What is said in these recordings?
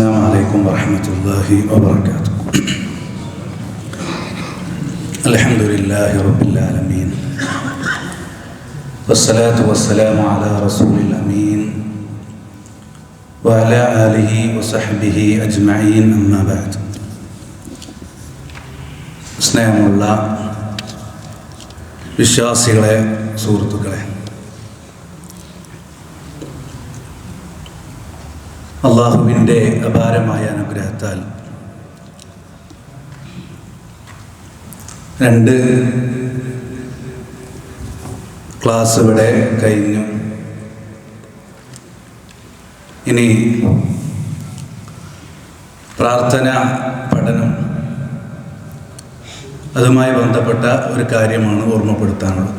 السلام عليكم ورحمة الله وبركاته الحمد لله رب العالمين والصلاة والسلام على رسول الأمين وعلى آله وصحبه أجمعين أما بعد സ്നേഹമുള്ള വിശ്വാസികളെ സുഹൃത്തുക്കളെ അള്ളാഹുവിന്റെ അപാരമായ അനുഗ്രഹത്താൽ. രണ്ട് ക്ലാസ് ഇവിടെ കഴിഞ്ഞു. ഇനി പ്രാർത്ഥന പഠനം അതുമായി ബന്ധപ്പെട്ട ഒരു കാര്യമാണ് ഓർമ്മപ്പെടുത്താനുള്ളത്.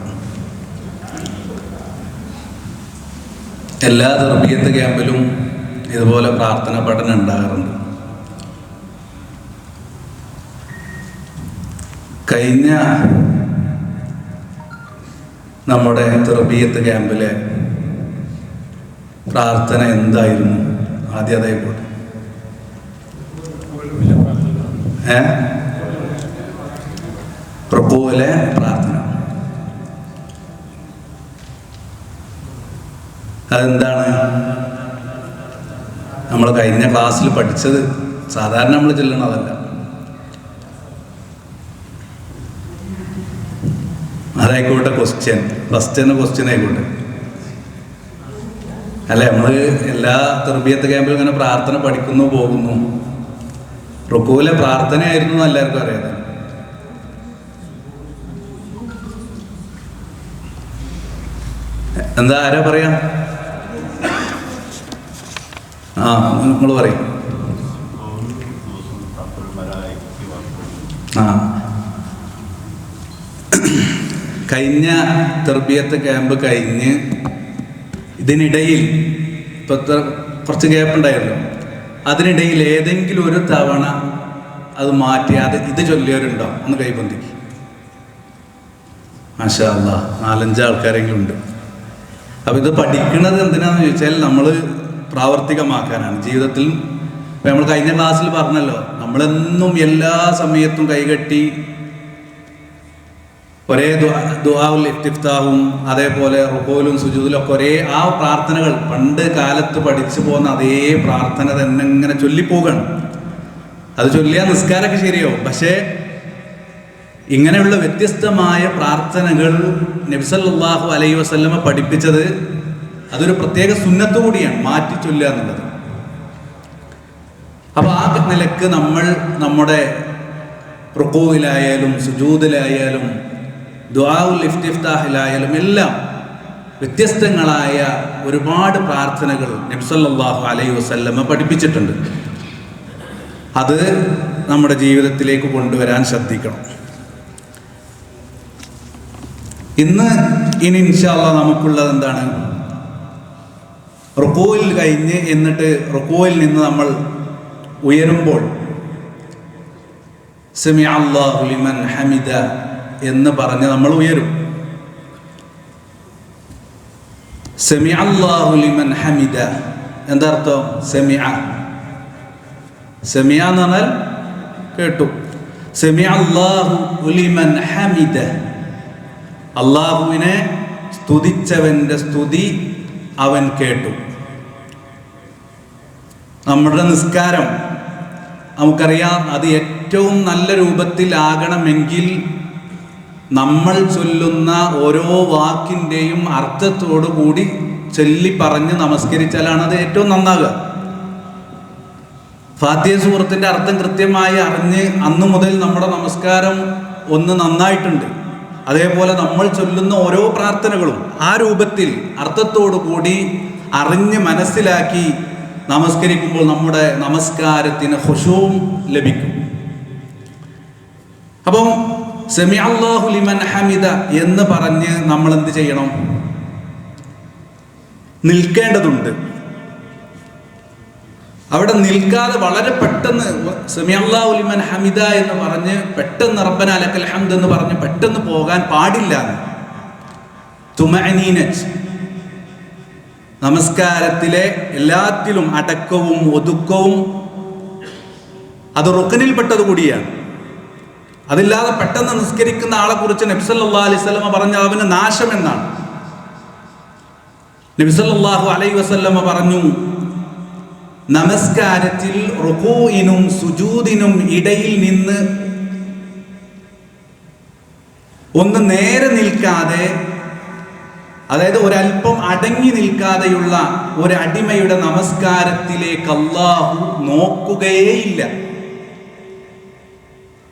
എല്ലാ തർബീയത്ത് ക്യാമ്പിലും ഇതുപോലെ പ്രാർത്ഥന പഠനം ഉണ്ടാകാറുണ്ട്. കഴിഞ്ഞ നമ്മുടെ തെറബിയത്ത് ക്യാമ്പിലെ പ്രാർത്ഥന എന്തായിരുന്നു? ആദ്യം അതേപോലെ ഏ? പ്രഭുവിലെ പ്രാർത്ഥന. അതെന്താണ്? നമ്മൾ കഴിഞ്ഞ ക്ലാസ്സിൽ പഠിച്ചത് സാധാരണ നമ്മൾ ചെല്ലണതല്ല അതായിക്കോട്ടെ ക്വസ്റ്റ്യൻ ഫസ്റ്റ് ക്വസ്റ്റ്യൻ ആയിക്കോട്ടെ. അല്ല നമ്മൾ എല്ലാ തെർബിയത്ത് ക്യാമ്പിലും ഇങ്ങനെ പ്രാർത്ഥന പഠിക്കുന്നു പോകുന്നു. റുക്കുവിലെ പ്രാർത്ഥനയായിരുന്നു എന്ന് എല്ലാവർക്കും അറിയാതെ എന്താ ആരാ പറയാ? ആ നിങ്ങൾ പറയും. ആ. കഴിഞ്ഞ തെർബിയത്ത് ക്യാമ്പ് കഴിഞ്ഞ് ഇതിനിടയിൽ ഇപ്പൊ കുറച്ച് ഗ്യാപ്പ് ഉണ്ടായിരുന്നു. അതിനിടയിൽ ഏതെങ്കിലും ഒരു തവണ അത് മാറ്റിയാതെ ഇത് ചൊല്ലിയവരുണ്ടോ? ഒന്ന് കൈപന്തി മാഷാ നാലഞ്ച് ആൾക്കാരെങ്കിലും ഉണ്ട്. അപ്പം ഇത് പഠിക്കുന്നത് എന്തിനാന്ന് ചോദിച്ചാൽ നമ്മൾ പ്രാവർത്തികമാക്കാനാണ് ജീവിതത്തിൽ. ഇപ്പം നമ്മൾ കഴിഞ്ഞ ക്ലാസ്സിൽ പറഞ്ഞല്ലോ നമ്മളെന്നും എല്ലാ സമയത്തും കൈകെട്ടി ഒരേ ദുഹാവുൽ ഇഫ്തിഫ്താഹും അതേപോലെ റുഹോലും സുജൂദിലും ഒക്കെ ഒരേ ആ പ്രാർത്ഥനകൾ പണ്ട് കാലത്ത് പഠിച്ചു പോകുന്ന അതേ പ്രാർത്ഥന തന്നെ ഇങ്ങനെ ചൊല്ലിപ്പോകണം. അത് ചൊല്ലിയാൽ നിസ്കാരമൊക്കെ ശരിയോ പക്ഷേ ഇങ്ങനെയുള്ള വ്യത്യസ്തമായ പ്രാർത്ഥനകൾ നബിസല്ലാഹു അലൈ വസല്ലമ പഠിപ്പിച്ചത് അതൊരു പ്രത്യേക സുന്നത്ത് കൂടിയാണ് മാറ്റി ചൊല്ലുക എന്നുള്ളത്. അപ്പൊ ആ നിലയ്ക്ക് നമ്മൾ നമ്മുടെ റുക്കോയിലായാലും സുജൂദിലായാലും ദുആഉൽ ഇഫ്തിഫ്താഹിലായാലും എല്ലാം വ്യത്യസ്തങ്ങളായ ഒരുപാട് പ്രാർത്ഥനകൾ നബ്സല്ലാഹു അലൈഹി വസല്ലമ പഠിപ്പിച്ചിട്ടുണ്ട്. അത് നമ്മുടെ ജീവിതത്തിലേക്ക് കൊണ്ടുവരാൻ ശ്രദ്ധിക്കണം. ഇന്ന് ഇനി ഇൻഷാല്ല നമുക്കുള്ളത് എന്താണ്? റുക്കോയിൽ കഴിഞ്ഞ് എന്നിട്ട് റുക്കോയിൽ നിന്ന് നമ്മൾ ഉയരുമ്പോൾ സെമി അള്ളാഹുലിമൻ ഹമിദ എന്ന് പറഞ്ഞ് നമ്മൾ ഉയരും. സെമി അള്ളാഹുലിമൻ ഹമിദ എന്താ അർത്ഥം? സെമിയ എന്ന് പറഞ്ഞാൽ കേട്ടു. സെമി അള്ളാഹു ഉലിമൻ ഹമിദ അള്ളാഹുവിനെ സ്തുതിച്ചവന്റെ സ്തുതി അവൻ കേട്ടു. നമ്മുടെ നിസ്കാരം നമുക്കറിയാം അത് ഏറ്റവും നല്ല രൂപത്തിലാകണമെങ്കിൽ നമ്മൾ ചൊല്ലുന്ന ഓരോ വാക്കിന്റെയും അർത്ഥത്തോടു കൂടി ചൊല്ലി പറഞ്ഞ് നമസ്കരിച്ചാലാണ് അത് ഏറ്റവും നന്നാകുക ഫാത്തിയ സുഹൃത്തിന്റെ അർത്ഥം കൃത്യമായി അറിഞ്ഞ് അന്നു മുതൽ നമ്മുടെ നമസ്കാരം ഒന്ന് നന്നായിട്ടുണ്ട്. അതേപോലെ നമ്മൾ ചൊല്ലുന്ന ഓരോ പ്രാർത്ഥനകളും ആ രൂപത്തിൽ അർത്ഥത്തോടു കൂടി അറിഞ്ഞ് മനസ്സിലാക്കി നമസ്കരിക്കുമ്പോൾ നമ്മുടെ നമസ്കാരത്തിന് ഹുഷവും ലഭിക്കും. അപ്പം സെമി അള്ളാഹു ലിമൻ ഹമിദ എന്ന് പറഞ്ഞ് നമ്മൾ എന്ത് ചെയ്യണം? നിൽക്കേണ്ടതുണ്ട്. അവിടെ നിൽക്കാതെ വളരെ പെട്ടെന്ന് സെമി അള്ളാഹു ലിമൻ ഹമിദ എന്ന് പറഞ്ഞ് പെട്ടെന്ന് റബ്ബന അലക്കൽ ഹംദ് എന്ന് പറഞ്ഞ് പെട്ടെന്ന് പോകാൻ പാടില്ല നമസ്കാരത്തിലെ എല്ലാത്തിലും അടക്കവും ഒതുക്കവും അത് റുക്കനിൽപ്പെട്ടത് കൂടിയാണ്. അതില്ലാതെ പെട്ടെന്ന് നിസ്കരിക്കുന്ന ആളെ കുറിച്ച് നബ്സല്ലാ അലൈഹി സ്വലമ പറഞ്ഞ അവന് നാശം എന്നാണ് നബിസല്ലാഹു അലൈ വസല്ലമ പറഞ്ഞു നമസ്കാരത്തിൽ റുകൂഇനും സുജൂദിനും ഇടയിൽ നിന്ന് ഒന്ന് നേരെ നിൽക്കാതെ അതായത് ഒരല്പം അടങ്ങി നിൽക്കാതെയുള്ള ഒരു അടിമയുടെ നമസ്കാരത്തിലേക്ക് അള്ളാഹു നോക്കുകയേയില്ല.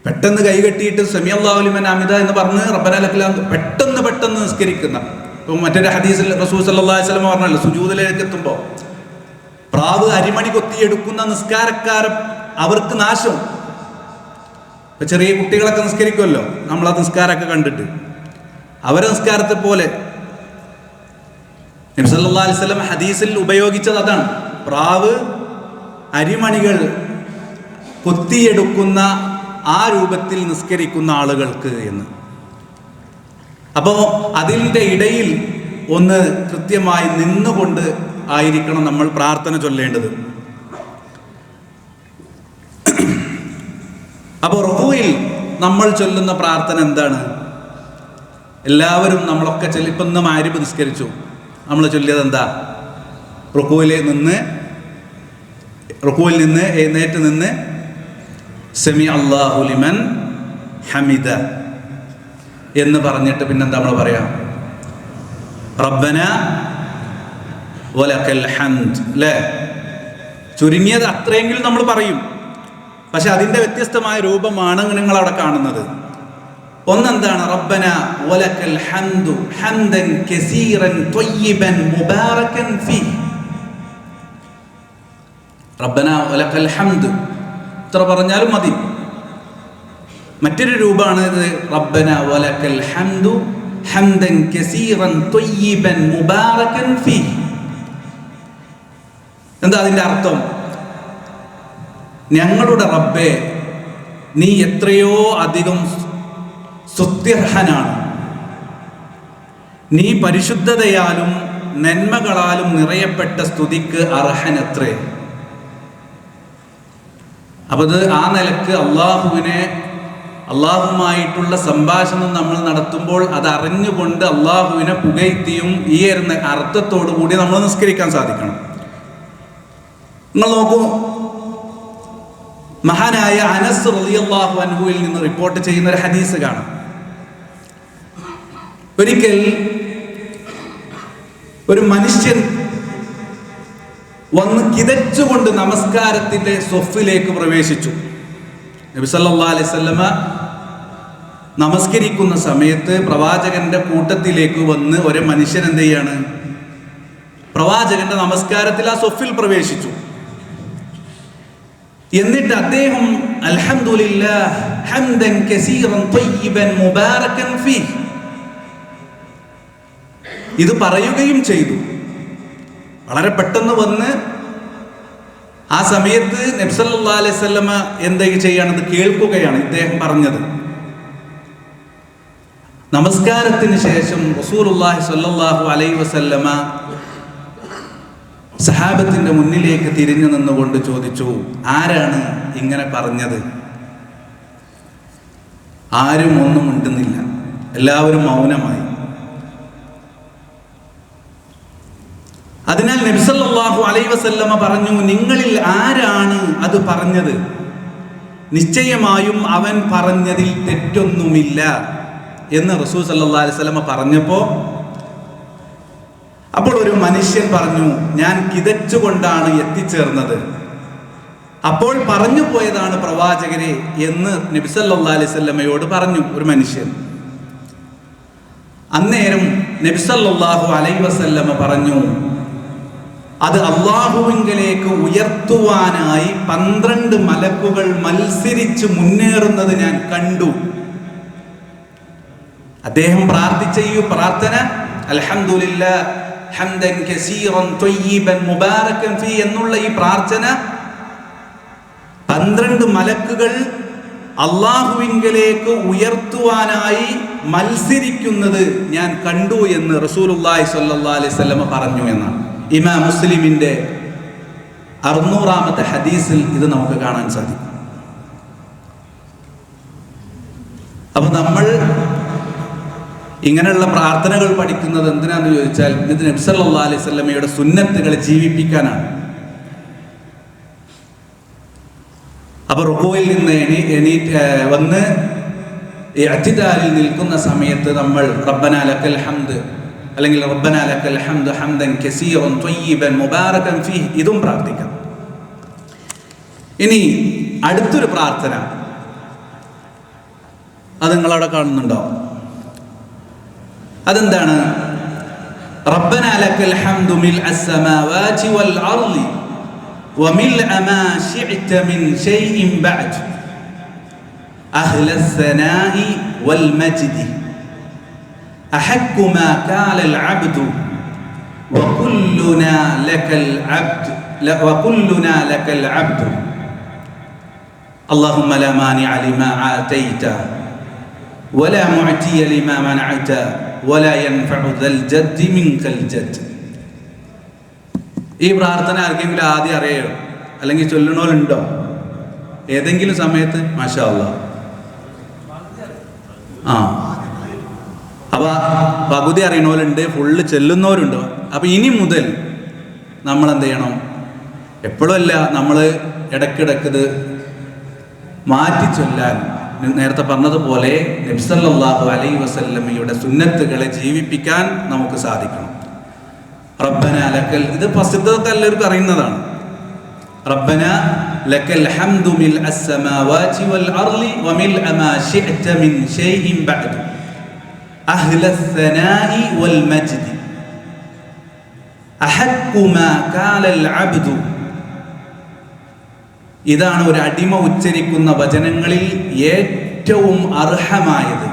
പെട്ടെന്ന് കൈകെട്ടിയിട്ട് സെമി അള്ളാഹുലിമൻ അമിത എന്ന് പറഞ്ഞ് റബ്ബനലക്കലാം പെട്ടെന്ന് പെട്ടെന്ന് നിസ്കരിക്കുന്ന. ഇപ്പം മറ്റൊരു ഹദീസിൽ സല്ലല്ലാഹു അലൈഹി വസല്ലം പറഞ്ഞല്ലോ സുജൂദിലേക്ക് എത്തുമ്പോൾ പ്രാവ് അരിമണി കൊത്തിയെടുക്കുന്ന നിസ്കാരക്കാരൻ അവർക്ക് നാശം. ഇപ്പൊ ചെറിയ കുട്ടികളൊക്കെ നിസ്കരിക്കുമല്ലോ? നമ്മൾ ആ നിസ്കാരമൊക്കെ കണ്ടിട്ട്. അവരെ നിസ്കാരത്തെ പോലെ. നബ്സല്ലാ ഹദീസിൽ ഉപയോഗിച്ചത് അതാണ്. പ്രാവ് അരിമണികൾ കൊത്തിയെടുക്കുന്ന ആ രൂപത്തിൽ നിസ്കരിക്കുന്ന ആളുകൾക്ക് എന്ന്. അപ്പോൾ അതിന്റെ ഇടയിൽ ഒന്ന് കൃത്യമായി നിന്നുകൊണ്ട് ആയിരിക്കണം നമ്മൾ പ്രാർത്ഥന ചൊല്ലേണ്ടത്. അപ്പോൾ റുഹുവിൽ നമ്മൾ ചൊല്ലുന്ന പ്രാർത്ഥന എന്താണ്? എല്ലാവരും നമ്മളൊക്കെ ചൊല്ലി ഇപ്പം ഇന്ന് നിസ്കരിച്ചു നമ്മൾ ചൊല്ലിയത് എന്താ? റുഹുവിലെ നിന്ന് റുഹുവിൽ നിന്ന് എഴുന്നേറ്റ് നിന്ന് സെമി അള്ളാഹുലിമൻ ഹമിദ എന്ന് പറഞ്ഞിട്ട് പിന്നെന്താ നമ്മൾ പറയാം? റബ്ബന അല്ലേ ചുരുങ്ങിയത് അത്രയെങ്കിലും നമ്മൾ പറയും. പക്ഷെ അതിന്റെ വ്യത്യസ്തമായ രൂപമാണ് നിങ്ങൾ അവിടെ കാണുന്നത്. ഒന്നെന്താണ്? റബ്ബന വലക്കൽ ഹംദു ഹംദൻ കസീറൻ ത്വയ്യിബൻ മുബാറകൻ ഫീ. റബ്ബന വലക്കൽ ഹംദ്. ഇത്ര പറഞ്ഞാലും മതി. മറ്റൊരു രൂപമാണ് ഇത് റബ്ബന വലക്കൽ ഹംദു ഹംദൻ കസീറൻ ത്വയ്യിബൻ മുബാറകൻ ഫീ. എന്താ അതിന്റെ അർത്ഥം? ഞങ്ങളുടെ റബ്ബെ നീ എത്രയോ അധികം സ്തുത്യർഹനാണ് നീ പരിശുദ്ധതയാലും നന്മകളാലും നിറയപ്പെട്ട സ്തുതിക്ക് അർഹനത്രേ. അപ്പൊ അത് ആ നിലയ്ക്ക് അള്ളാഹുവിനെ അള്ളാഹുമായിട്ടുള്ള സംഭാഷണം നമ്മൾ നടത്തുമ്പോൾ അത് അറിഞ്ഞുകൊണ്ട് അള്ളാഹുവിനെ പുകഴ്ത്തിയും ഈ അർത്ഥത്തോടു കൂടി നമ്മൾ നിസ്കരിക്കാൻ സാധിക്കണം. നിങ്ങൾ നോക്കൂ മഹാനായ അനസ് റളിയല്ലാഹു അൻഹുവിൽ നിന്ന് റിപ്പോർട്ട് ചെയ്യുന്ന ഒരു ഹദീസ് കാണാം. ഒരിക്കൽ ഒരു മനുഷ്യൻ വന്ന് കിതച്ചുകൊണ്ട് നമസ്കാരത്തിന്റെ സ്വഫിലേക്ക് പ്രവേശിച്ചു. നബി നമസ്കരിക്കുന്ന സമയത്ത് പ്രവാചകന്റെ കൂട്ടത്തിലേക്ക് വന്ന് ഒരു മനുഷ്യൻ എന്ത് ചെയ്യാണ് പ്രവാചകന്റെ നമസ്കാരത്തിൽ ആ സ്വഫിൽ പ്രവേശിച്ചു. എന്നിട്ട് അദ്ദേഹം ഇത് പറയുകയും ചെയ്തു. വളരെ പെട്ടെന്ന് വന്ന് ആ സമയത്ത് നബ്സല്ലാ അലൈഹി സ്വല്ലമ എന്താ ചെയ്യണത് കേൾക്കുകയാണ് ഇദ്ദേഹം പറഞ്ഞത്. നമസ്കാരത്തിന് ശേഷം റസൂലുള്ളാഹി സ്വല്ലല്ലാഹു അലൈഹി വസല്ലമ സഹാബത്തിന്റെ മുന്നിലേക്ക് തിരിഞ്ഞു നിന്നുകൊണ്ട് ചോദിച്ചു ആരാണ് ഇങ്ങനെ പറഞ്ഞത്? ആരും ഒന്നും മിണ്ടുന്നില്ല. എല്ലാവരും മൗനമായി. അതിനാൽ നബിസല്ലാഹു അലൈ വസല്ലമ പറഞ്ഞു നിങ്ങളിൽ ആരാണ് അത് പറഞ്ഞത്? നിശ്ചയമായും അവൻ പറഞ്ഞതിൽ തെറ്റൊന്നുമില്ല എന്ന് റസൂൽ സല്ലാ പറഞ്ഞപ്പോ പറഞ്ഞപ്പോൾ അപ്പോൾ ഒരു മനുഷ്യൻ പറഞ്ഞു ഞാൻ കിതച്ചുകൊണ്ടാണ് എത്തിച്ചേർന്നത്. അപ്പോൾ പറഞ്ഞു പോയതാണ് പ്രവാചകരെ എന്ന് നബിസല്ലാ അലൈഹി സ്വല്ലമയോട് പറഞ്ഞു ഒരു മനുഷ്യൻ. അന്നേരം നബിസല്ലാഹു അലൈ വസല്ലമ പറഞ്ഞു അത് അള്ളാഹുവിങ്കലേക്ക് ഉയർത്തുവാനായി പന്ത്രണ്ട് മലക്കുകൾ മത്സരിച്ച് മുന്നേറുന്നത് ഞാൻ കണ്ടു. അദ്ദേഹം പ്രാർത്ഥിച്ച ഈ പ്രാർത്ഥന അൽഹംദുലില്ല ഹംദൻ കസീറൻ തൊയ്യീബൻ മുബാരക്കൻ ഫീ എന്നുള്ള ഈ പ്രാർത്ഥന പന്ത്രണ്ട് മലക്കുകൾ അള്ളാഹുവിങ്കലേക്ക് ഉയർത്തുവാനായി മത്സരിക്കുന്നത് ഞാൻ കണ്ടു എന്ന് റസൂലുല്ലാഹി സ്വല്ലല്ലാഹി അലൈഹി സ്വലമ പറഞ്ഞു എന്നാണ്. ഇമാ മുസ്ലിമിന്റെ അറുന്നൂറാമത്തെ ഹദീസിൽ ഇത് നമുക്ക് കാണാൻ സാധിക്കും. അപ്പൊ നമ്മൾ ഇങ്ങനെയുള്ള പ്രാർത്ഥനകൾ പഠിക്കുന്നത് എന്തിനാന്ന് ചോദിച്ചാൽ ഇത് നബ്സല്ലാ അലൈഹി സ്വല്ലമയുടെ സുന്നത്തുകളെ ജീവിപ്പിക്കാനാണ്. അപ്പൊ റുക്കോയിൽ നിന്ന് എണീ എണീറ്റ് വന്ന് ഈ അത്തിദാലിൽ നിൽക്കുന്ന സമയത്ത് നമ്മൾ റബ്ബന ലക്കൽ ഹംദ് അല്ലെങ്കിൽ റബ്ബന ലക്കൽ ഹംദ് ഹംദൻ കസീറൻ ത്വയ്യിബൻ മുബാറകൻ ഇതും പ്രാർത്ഥിക്കാം. ഇനി അടുത്തൊരു പ്രാർത്ഥന. അത് നിങ്ങളവിടെ കാണുന്നുണ്ടോ? അതെന്താണ് റബ്ബന ലക്കൽ ഹംദു മിൽ അസ്സമാവാതി വൽ അർളി وملء ما شئت من شيء بعد أهل الثناء والمجد أحق ما قال العبد وكلنا لك العبد وكلنا لك العبد اللهم لا مانع لما آتيت ولا معتي لما منعت ഈ പ്രാർത്ഥന ആർക്കെങ്കിലും ആദ്യം അറിയോ? അല്ലെങ്കിൽ ചൊല്ലണോലുണ്ടോ? ഏതെങ്കിലും സമയത്ത്? മാഷാവുക ആ. അപ്പൊ പകുതി അറിയണോലുണ്ട് ഫുള്ള് ചെല്ലുന്നവരുണ്ടോ. അപ്പൊ ഇനി മുതൽ നമ്മൾ എന്ത് ചെയ്യണം? എപ്പോഴും അല്ല നമ്മൾ ഇടക്കിടക്കത് മാറ്റി ചൊല്ലാൻ നേരത്തെ പറഞ്ഞതുപോലെ നബ്സല്ലാഹു അലൈ വസല്ലമയുടെ സുന്നത്തുകളെ ജീവിപ്പിക്കാൻ നമുക്ക് സാധിക്കണം റബ്ബന ലക്കൽ ഇത് പ്രസിദ്ധത്തെ എല്ലാവർക്കും അറിയുന്നതാണ് റബ്ബന ലക്കൽ ഹംദു മിൽ അസ്സമാവാതി വൽ അർളി വമിൽ അമാ ശിഅത മിൻ ഷൈഇൻ ബഅദ് അഹ്ല الثناء والمجد أحق ما قال العبد ഇതാണ് ഒരു അടിമ ഉച്ചരിക്കുന്ന വചനങ്ങളിൽ ഏറ്റവും അർഹമായത്.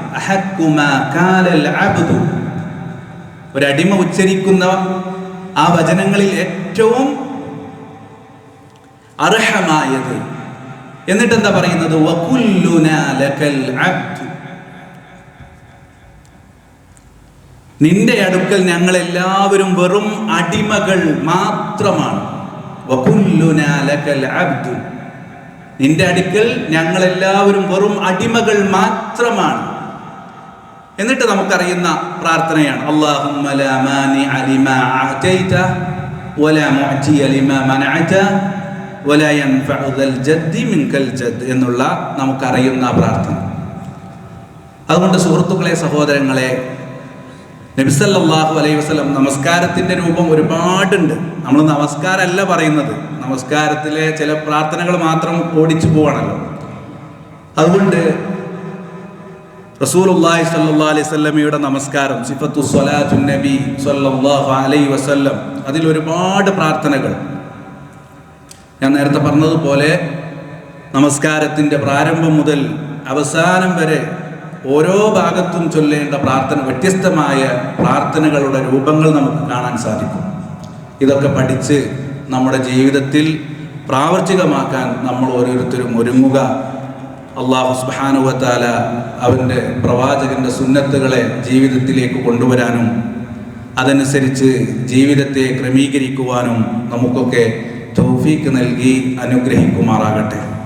ഒരു അടിമ ഉച്ചരിക്കുന്ന ആ വചനങ്ങളിൽ ഏറ്റവും അർഹമായത്. എന്നിട്ട് എന്താ പറയുന്നത് നിന്റെ അടുക്കൽ ഞങ്ങൾ എല്ലാവരും വെറും അടിമകൾ മാത്രമാണ്. വകുല്ലുനാലകൽ അബ്ദു. നിന്റെ അടുക്കൽ ഞങ്ങൾ എല്ലാവരും വെറും അടിമകൾ മാത്രമാണ്. എന്നിട്ട് നമുക്കറിയുന്ന പ്രാർത്ഥനയാണ്. എന്നുള്ള നമുക്കറിയുന്ന പ്രാർത്ഥന. അതുകൊണ്ട് സുഹൃത്തുക്കളെ സഹോദരങ്ങളെ നബിസല്ലാഹു അലൈഹി വസ്ലം നമസ്കാരത്തിന്റെ രൂപം ഒരുപാടുണ്ട്. നമ്മൾ നമസ്കാരമല്ല പറയുന്നത്. നമസ്കാരത്തിലെ ചില പ്രാർത്ഥനകൾ മാത്രം ഓടിച്ചു പോവാണല്ലോ. അതുകൊണ്ട് റസൂലുള്ളാഹി സ്വല്ലല്ലാഹു അലൈഹി വസല്ലമയുടെ നമസ്കാരം സിഫത്തു സ്വലാത്തു നബി സല്ലല്ലാഹു അലൈഹി വസല്ലം അതിൽ ഒരുപാട് പ്രാർത്ഥനകൾ. ഞാൻ നേരത്തെ പറഞ്ഞതുപോലെ നമസ്കാരത്തിന്റെ പ്രാരംഭം മുതൽ അവസാനം വരെ ഓരോ ഭാഗത്തും ചൊല്ലേണ്ട പ്രാർത്ഥന വ്യത്യസ്തമായ പ്രാർത്ഥനകളുടെ രൂപങ്ങൾ നമുക്ക് കാണാൻ സാധിക്കും. ഇതൊക്കെ പഠിച്ച് നമ്മുടെ ജീവിതത്തിൽ പ്രാവർത്തികമാക്കാൻ നമ്മൾ ഓരോരുത്തരും ഒരുങ്ങുക. അള്ളാഹു സുബാനുവത്താല അവന്റെ പ്രവാചകന്റെ സുന്നത്തുകളെ ജീവിതത്തിലേക്ക് കൊണ്ടുവരാനും അതനുസരിച്ച് ജീവിതത്തെ ക്രമീകരിക്കുവാനും നമുക്കൊക്കെ തൗഫീക്ക് നൽകി അനുഗ്രഹിക്കുമാറാകട്ടെ.